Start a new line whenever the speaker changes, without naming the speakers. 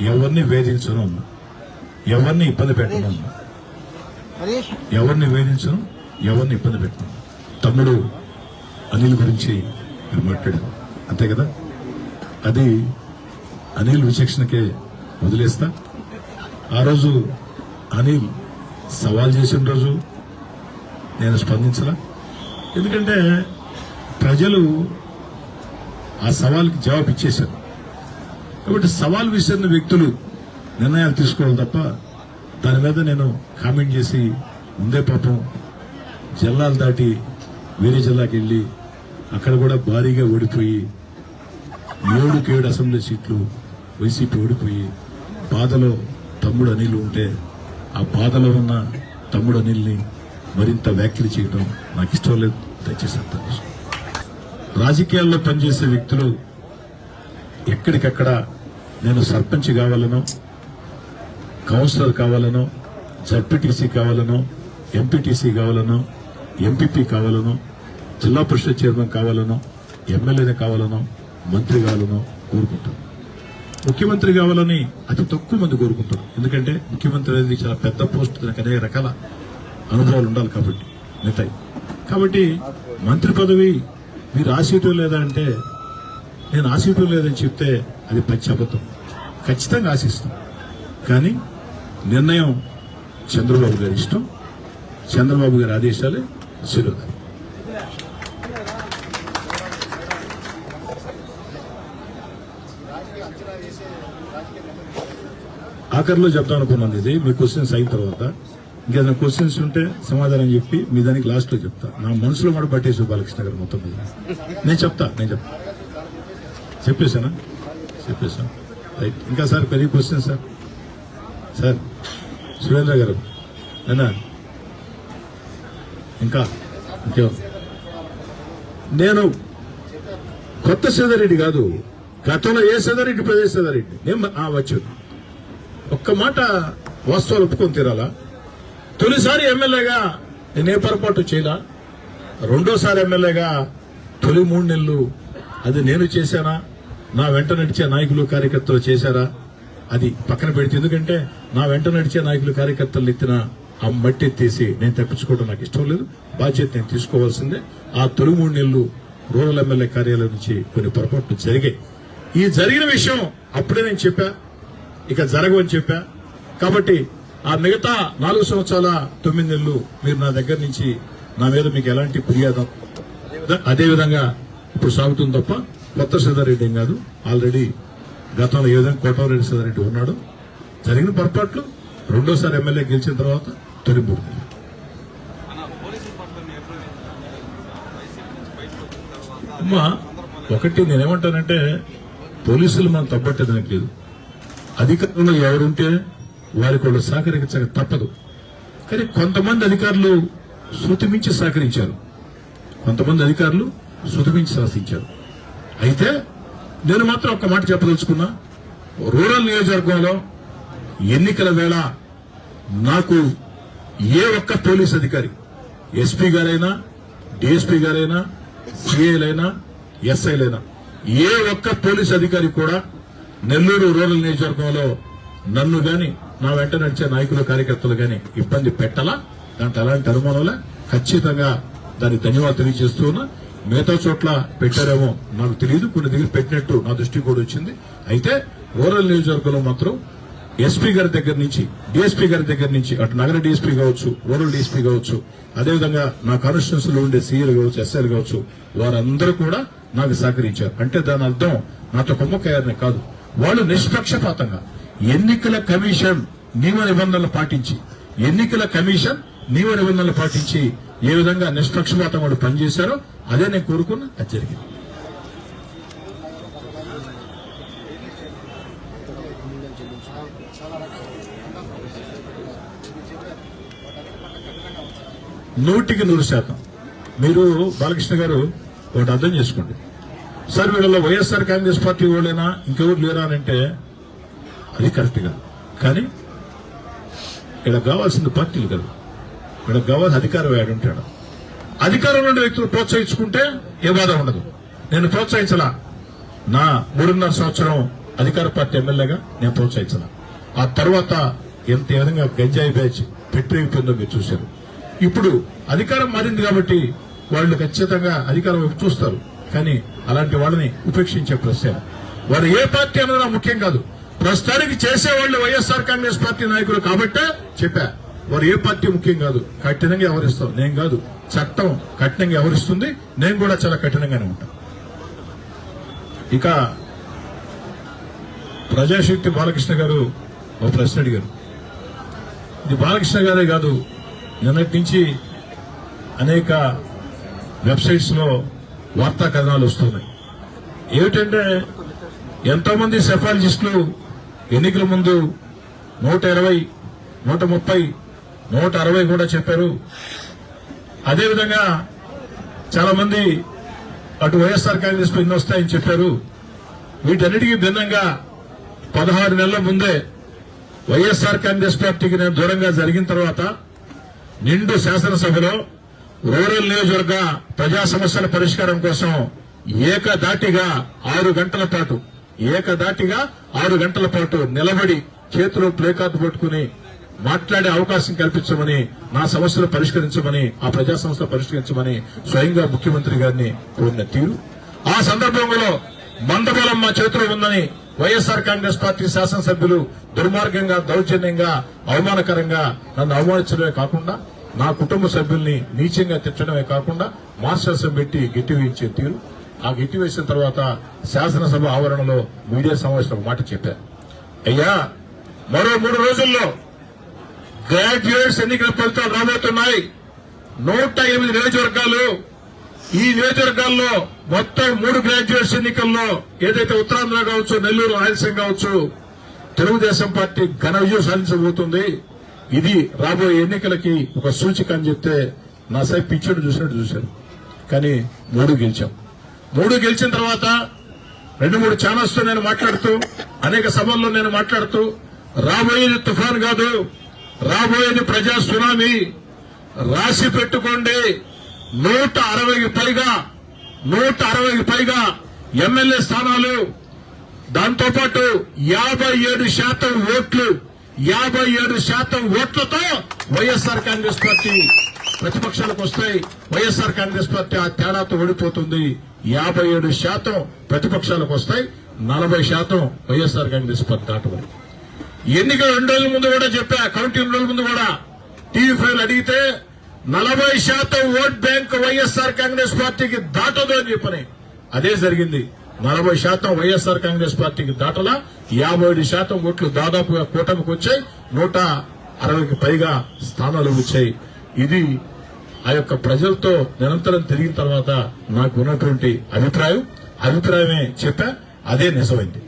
ఎవరిని వేధించను? ఎవరిని ఇబ్బంది పెట్టను? ఎవరిని వేధించను? ఎవరిని ఇబ్బంది పెట్టను? తమ్ముడు అనిల్ గురించి మీరు మాట్లాడారు. అంతే కదా? అది అనిల్ విచక్షణకే వదిలేస్తా. ఆ రోజు అనిల్ సవాల్ చేసిన రోజు నేను స్పందించలా. ఎందుకంటే ప్రజలు ఆ సవాల్కి జవాబు ఇచ్చేశారు కాబట్టి సవాల్ విసిరిన వ్యక్తులు నిర్ణయాలు తీసుకోవాలి తప్ప దాని మీద నేను కామెంట్ చేసి ముందే పాపం జిల్లాలు దాటి వేరే జిల్లాకి వెళ్ళి అక్కడ కూడా భారీగా ఓడిపోయి ఏడుకి ఏడు అసెంబ్లీ సీట్లు వైసీపీ ఓడిపోయి బాధలో తమ్ముడు అనిల్ ఉంటే ఆ బాధలో ఉన్న తమ్ముడు అనిల్ని మరింత వ్యాఖ్యలు చేయడం నాకు ఇష్టం లేదు. దయచేసి అర్థం రాజకీయాల్లో పనిచేసే వ్యక్తులు ఎక్కడికక్కడ నేను సర్పంచ్ కావాలనో కౌన్సిలర్ కావాలనో జడ్పీటీసీ కావాలనో ఎంపీటీసీ కావాలనో ఎంపీపీ కావాలనో జిల్లా పరిషత్ చైర్మన్ కావాలనో ఎమ్మెల్యేనే కావాలనో మంత్రి కావాలనో కోరుకుంటాను ముఖ్యమంత్రి కావాలని అతి తక్కువ మంది కోరుకుంటారు ఎందుకంటే ముఖ్యమంత్రి అనేది చాలా పెద్ద పోస్ట్ దానికి అనేక రకాల అనుభవాలు ఉండాలి కాబట్టి మిగతాయి కాబట్టి మంత్రి పదవి మీరు ఆశీటం లేదా అంటే నేను ఆశీటం లేదని చెప్తే అది పచ్చి అబద్ధం ఖచ్చితంగా ఆశిస్తాం. కానీ నిర్ణయం చంద్రబాబు గారి ఇష్టం. చంద్రబాబు గారి ఆదేశాలే శిరోధారి. ఆఖరిలో చెప్తాను అనుకున్నాను ఇది. మీ క్వశ్చన్స్ అయిన తర్వాత. ఇంకేదైనా క్వశ్చన్స్ ఉంటే సమాధానం చెప్పి మీ దానికి లాస్ట్లో చెప్తా. నా మనసులో కూడా పట్టేసి బాలకృష్ణ గారు మొత్తం మీద. నేను చెప్తా నేను చెప్తా. చెప్పేశానా? చెప్పేశాను. రైట్ ఇంకా సార్ పెరిగి క్వశ్చన్ సార్ సార్ సురేంద్ర గారు. అన్నా. ఇంకా. ఇంకేం? నేను కొత్త సీతారెడ్డి కాదు. గతంలో ఏ సీతారెడ్డి ప్రదేశ్ సీతారెడ్డి? నేను వచ్చు. ఒక్క మాట వాస్తవాలు ఒప్పుకొని తీరాలా? తొలిసారి ఎమ్మెల్యేగా నేనే పొరపాటు చేయలా? రెండోసారి ఎమ్మెల్యేగా తొలి మూడు నెలలు అది నేను చేశానా? నా వెంట నడిచే నాయకులు కార్యకర్తలు చేశారా? అది పక్కన పెడితే ఎందుకంటే నా వెంట నడిచే నాయకులు కార్యకర్తలు ఎత్తిన ఆ మట్టి ఎత్తేసి నేను తప్పించుకోవడం నాకు ఇష్టం లేదు. బాధ్యత నేను తీసుకోవాల్సిందే. ఆ తొలి మూడు నెలలు రూరల్ ఎమ్మెల్యే కార్యాలయం నుంచి కొన్ని పొరపాట్లు జరిగాయి. ఈ జరిగిన విషయం అప్పుడే నేను చెప్పా. ఇక జరగవని చెప్పా. కాబట్టి ఆ మిగతా నాలుగు సంవత్సరాల తొమ్మిది నెలలు మీరు నా దగ్గర నుంచి నా మీద మీకు ఎలాంటి ఫిర్యాదు? అదేవిధంగా ఇప్పుడు సాగుతుంది తప్ప కొత్త సీతారెడ్డి ఏం కాదు. ఆల్రెడీ గతంలో ఏ విధంగా కోటమిరెడ్డి సీతారెడ్డి ఉన్నాడు. జరిగిన పొరపాట్లు రెండోసారి ఎమ్మెల్యే గెలిచిన తర్వాత తొలి మూడు అమ్మా ఒకటి నేనేమంటానంటే పోలీసులు మనం తప్పట్టేదానికి లేదు. అధికారంలో ఎవరుంటే వారికి వాళ్ళు సహకరించక తప్పదు. కానీ కొంతమంది అధికారులు శృతిమించి సహకరించారు. కొంతమంది అధికారులు శృతిమించి శాసించారు అయితే నేను మాత్రం ఒక మాట చెప్పదలుచుకున్నా. రూరల్ నియోజకవర్గంలో ఎన్నికల వేళ నాకు ఏ ఒక్క పోలీస్ అధికారి ఎస్పీ గారైనా డిఎస్పీ గారైనా సిఐలైనా ఎస్ఐలైనా ఏ ఒక్క పోలీస్ అధికారి కూడా నెల్లూరు రూరల్ నియోజకవర్గంలో నన్ను గాని నా వెంట నడిచే నాయకులు కార్యకర్తలు గాని ఇబ్బంది పెట్టాలా? దాంట్లో అలాంటి అనుమానంలే ఖచ్చితంగా దానికి ధన్యవాదాలు తెలియజేస్తూ ఉన్నా. మిగతా చోట్ల పెట్టారేమో నాకు తెలియదు కొన్ని దగ్గర పెట్టినట్టు నా దృష్టికి కూడా వచ్చింది. అయితే ఓరల్ నియోజకవర్గంలో మాత్రం ఎస్పీ గారి దగ్గర నుంచి డిఎస్పీ గారి దగ్గర నుంచి అటు నగర డిఎస్పీ కావచ్చు రూరల్ డిఎస్పీ కావచ్చు అదేవిధంగా నా కాన్స్టిట్యూన్స్లో ఉండే సీఎల్ కావచ్చు ఎస్ఎల్ కావచ్చు వారందరూ కూడా నాకు సహకరించారు. అంటే దాని అర్థం నాతో కుమ్మకయ్యారని కాదు. వాళ్ళు నిష్పక్షపాతంగా ఎన్నికల కమిషన్ నియమ నిబంధనలు పాటించి ఎన్నికల కమిషన్ నియమ నిబంధనలు పాటించి ఏ విధంగా నిష్పక్షపాతం వాడు పనిచేశారో అదే నేను కోరుకున్నా అది జరిగింది. నూటికి నూరు శాతం. మీరు బాలకృష్ణ గారు ఒకటి అర్థం చేసుకోండి. సార్ వీళ్ళలో వైఎస్ఆర్ కాంగ్రెస్ పార్టీ వాళ్ళైనా ఇంకెవరు లేరా అంటే అది కరెక్ట్ కాదు. కానీ ఇక్కడ కావాల్సింది పార్టీలు కదా. ఇక్కడ గవర్నర్ అధికారం వేడు ఉంటాడు. అధికారంలో ఉండే వ్యక్తులు ప్రోత్సహించుకుంటే ఏ బాధ ఉండదు. నేను ప్రోత్సహించలా. నా మూడున్నర సంవత్సరం అధికార పార్టీ ఎమ్మెల్యేగా నేను ప్రోత్సహించాల. ఆ తర్వాత ఎంత విధంగా గంజాయి బ్యాచ్ పెట్టిపోయిందో మీరు చూశారు. ఇప్పుడు అధికారం మారింది కాబట్టి వాళ్ళు ఖచ్చితంగా అధికారం వైపు చూస్తారు. కానీ అలాంటి వాళ్ళని ఉపేక్షించే ప్రశ్న. వారు ఏ పార్టీ అన్నది ముఖ్యం కాదు. ప్రస్తుతానికి చేసేవాళ్ళు వైఎస్ఆర్ కాంగ్రెస్ పార్టీ నాయకులు కాబట్టే చెప్పా. వారు ఏ పార్టీ ముఖ్యం కాదు? కఠినంగా వ్యవహరిస్తాం. నేను కాదు. చట్టం కఠినంగా వ్యవహరిస్తుంది. నేను కూడా చాలా కఠినంగానే ఉంటాను ఇక ప్రజాశక్తి బాలకృష్ణ గారు ఒక ప్రశ్న అడిగారు. ఇది బాలకృష్ణ గారే కాదు నిన్నటి నుంచి అనేక వెబ్సైట్స్లో వార్తా కథనాలు వస్తున్నాయి. ఏమిటంటే ఎంతోమంది సెఫాలజిస్టులు ఎన్నికల ముందు నూట ఇరవై నూట ముప్పై నూట అరవై కూడా చెప్పారు. అదేవిధంగా చాలా మంది అటు వైఎస్ఆర్ కాంగ్రెస్ పై ఎన్ని వస్తాయని చెప్పారు. వీటన్నిటికీ భిన్నంగా పదహారు నెలల ముందే వైఎస్ఆర్ కాంగ్రెస్ పార్టీకి నేను దూరంగా జరిగిన తర్వాత నిండు శాసనసభలో రూరల్ నియోజకవర్గ ప్రజా సమస్యల పరిష్కారం కోసం ఏకదాటిగా ఆరు గంటల పాటు ఏకదాటిగా ఆరు గంటల పాటు నిలబడి చేతిలో ప్లేకార్డు పట్టుకుని మాట్లాడే అవకాశం కల్పించమని నా సమస్యలు పరిష్కరించమని ఆ ప్రజా సంస్థ పరిష్కరించమని స్వయంగా ముఖ్యమంత్రి గారిని కోరిన తీరు. ఆ సందర్భంలో మందబలం మా చేతిలో ఉందని వైఎస్ఆర్ కాంగ్రెస్ పార్టీ శాసనసభ్యులు దుర్మార్గంగా దౌర్జన్యంగా అవమానకరంగా నన్ను అవమానించడమే కాకుండా నా కుటుంబ సభ్యుల్ని నీచంగా తిట్టడమే కాకుండా మాస్టర్స్ పెట్టి గట్టి వేయించే తీరు. ఆ గిట్టి వేసిన తర్వాత శాసనసభ ఆవరణలో మీడియా సమావేశంలో మాట చెప్పారు. అయ్యా మరో మూడు రోజుల్లో గ్రాడ్యుయేట్స్ ఎన్నికల ఫలితాలు రాబోతున్నాయి. నూట ఎనిమిది నియోజకవర్గాలు. ఈ నియోజకవర్గాల్లో మొత్తం మూడు గ్రాడ్యుయేట్స్ ఎన్నికల్లో ఏదైతే ఉత్తరాంధ్ర కావచ్చు నెల్లూరు రాయలసీమ కావచ్చు తెలుగుదేశం పార్టీ ఘన విజయం సాధించబోతుంది. ఇది రాబోయే ఎన్నికలకి ఒక సూచిక అని చెప్తే నా సైడ్ పిచ్చోడు చూసినట్టు చూశాను కానీ మూడు గెలిచాం. మూడు గెలిచిన తర్వాత రెండు మూడు ఛానల్స్తో నేను మాట్లాడుతూ అనేక సభల్లో నేను మాట్లాడుతూ రాబోయేది తుఫాన్ కాదు. రాబోయేది ప్రజా సునామీ. రాసి పెట్టుకోండి. నూట అరవైకి పైగా నూట అరవైకి పైగా ఎమ్మెల్యే స్థానాలు. దాంతో పాటు యాభై ఏడు శాతం ఓట్లు యాభై ఏడు శాతం ఓట్లతో వైఎస్ఆర్ కాంగ్రెస్ పార్టీ ప్రతిపక్షాలకు వస్తాయి. వైఎస్ఆర్ కాంగ్రెస్ పార్టీ ఆ తేడాతో ఓడిపోతుంది. యాభై ఏడు శాతం ప్రతిపక్షాలకు వస్తాయి. నలభై శాతం వైఎస్ఆర్ కాంగ్రెస్ పార్టీ దాటబడి ఎన్నికల రెండు రోజుల ముందు కూడా చెప్పా కౌంటింగ్ రోజుల ముందు కూడా. టీవీ ఫైవ్ అడిగితే నలభై శాతం ఓట్ బ్యాంక్ వైఎస్ఆర్ కాంగ్రెస్ పార్టీకి దాటదు అని చెప్పని. అదే జరిగింది. నలభై శాతం వైఎస్ఆర్ కాంగ్రెస్ పార్టీకి దాటలా యాభై శాతం ఓట్లు దాదాపుగా కూటమికి వచ్చాయి నూట అరవైకి పైగా స్థానాలు వచ్చాయి. ఇది ఆ యొక్క ప్రజలతో నిరంతరం తిరిగిన తర్వాత నాకు ఉన్నటువంటి అభిప్రాయం. అభిప్రాయమే చెప్పా అదే నిజమైంది.